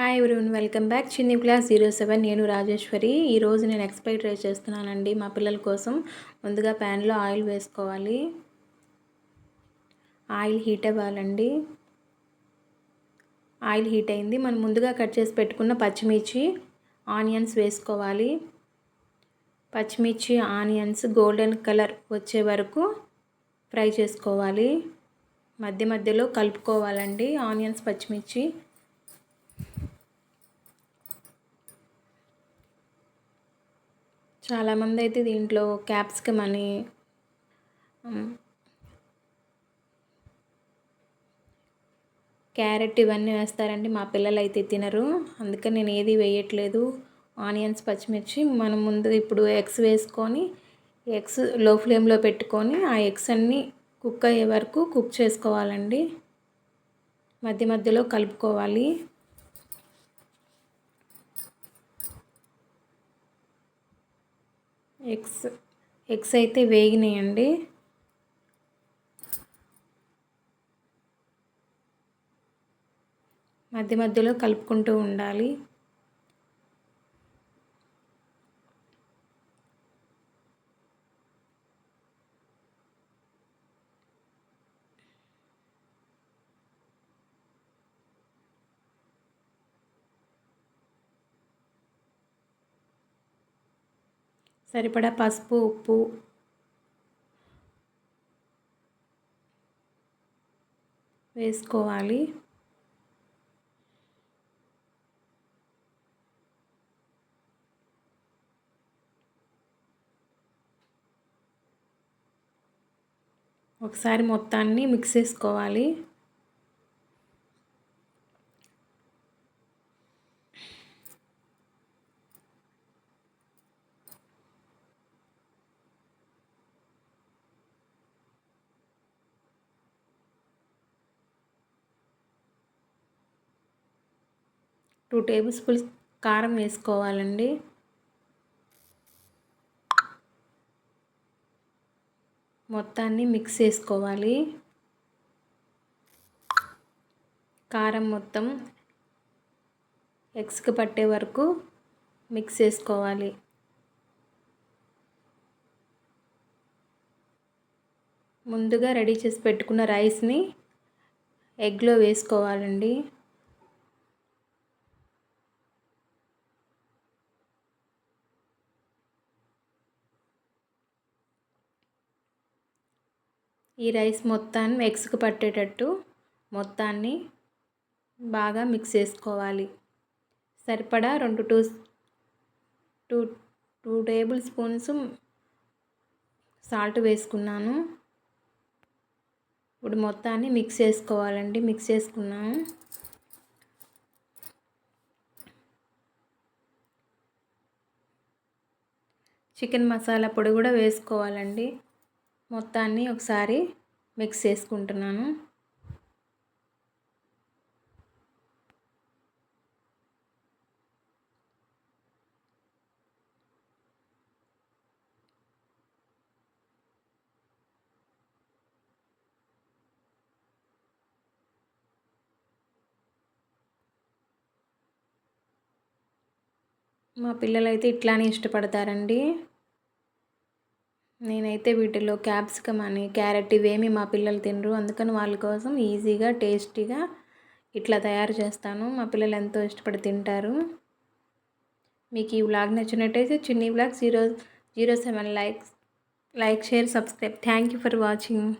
Hi everyone welcome back Chinni class zero seven నేను రాజేశ్వరి. ఈరోజు నేను ఎక్స్పైర్ ట్రై చేస్తున్నానండి. మా పిల్లల కోసం ముందుగా ప్యాన్లో ఆయిల్ వేసుకోవాలి. ఆయిల్ హీట్ అవ్వాలండి. ఆయిల్ హీట్ అయింది. మనం ముందుగా కట్ చేసి పెట్టుకున్న పచ్చిమిర్చి ఆనియన్స్ వేసుకోవాలి. పచ్చిమిర్చి ఆనియన్స్ గోల్డెన్ కలర్ వచ్చే వరకు ఫ్రై చేసుకోవాలి. మధ్య మధ్యలో కలుపుకోవాలండి. ఆనియన్స్ పచ్చిమిర్చి చాలామంది అయితే దీంట్లో క్యాప్సికమ్ అని క్యారెట్ ఇవన్నీ వేస్తారండి. మా పిల్లలు అయితే తినరు. అందుకని నేను ఏది వేయట్లేదు. ఆనియన్స్ పచ్చిమిర్చి మనం ముందు ఇప్పుడు ఎగ్స్ వేసుకొని ఎగ్స్లో ఫ్లేమ్లో పెట్టుకొని ఆ ఎగ్స్ అన్నీ కుక్ అయ్యే వరకు కుక్ చేసుకోవాలండి. మధ్య మధ్యలో కలుపుకోవాలి. ఎగ్స్ ఎగ్స్ అయితే వేగినాయండి. మధ్య మధ్యలో కలుపుకుంటూ ఉండాలి. సరిపడా పసుపు ఉప్పు. వేసుకోవాలి. ఒకసారి మొత్తాన్ని మిక్స్ చేసుకోవాలి. టూ టేబుల్ స్పూన్స్ కారం వేసుకోవాలండి. మొత్తాన్ని మిక్స్ చేసుకోవాలి. కారం మొత్తం ఎగ్స్కి పట్టే వరకు మిక్స్ చేసుకోవాలి. ముందుగా రెడీ చేసి పెట్టుకున్న రైస్ని ఎగ్లో వేసుకోవాలండి. ఈ రైస్ మొత్తాన్ని ఎగ్స్కి పట్టేటట్టు మొత్తాన్ని బాగా మిక్స్ చేసుకోవాలి. సరిపడా రెండు two two two tablespoons salt వేసుకున్నాను. ఇప్పుడు మొత్తాన్ని మిక్స్ చేసుకోవాలండి. మిక్స్ చేసుకున్నాను చికెన్ మసాలా పొడి కూడా వేసుకోవాలండి. మొత్తాన్ని ఒకసారి మిక్స్ చేసుకుంటున్నాను. మా పిల్లలైతే ఇట్లానే ఇష్టపడతారండి. నేనైతే వీటిలో క్యాప్సికమ్ అని క్యారెట్ ఇవేమి మా పిల్లలు తినరు. అందుకని వాళ్ళ కోసం ఈజీగా టేస్టీగా ఇట్లా తయారు చేస్తాను. మా పిల్లలు ఎంతో ఇష్టపడి తింటారు. మీకు ఈ వ్లాగ్ నచ్చినట్టయితే Chinni vlog zero zero seven likes like share subscribe. Thank you for watching.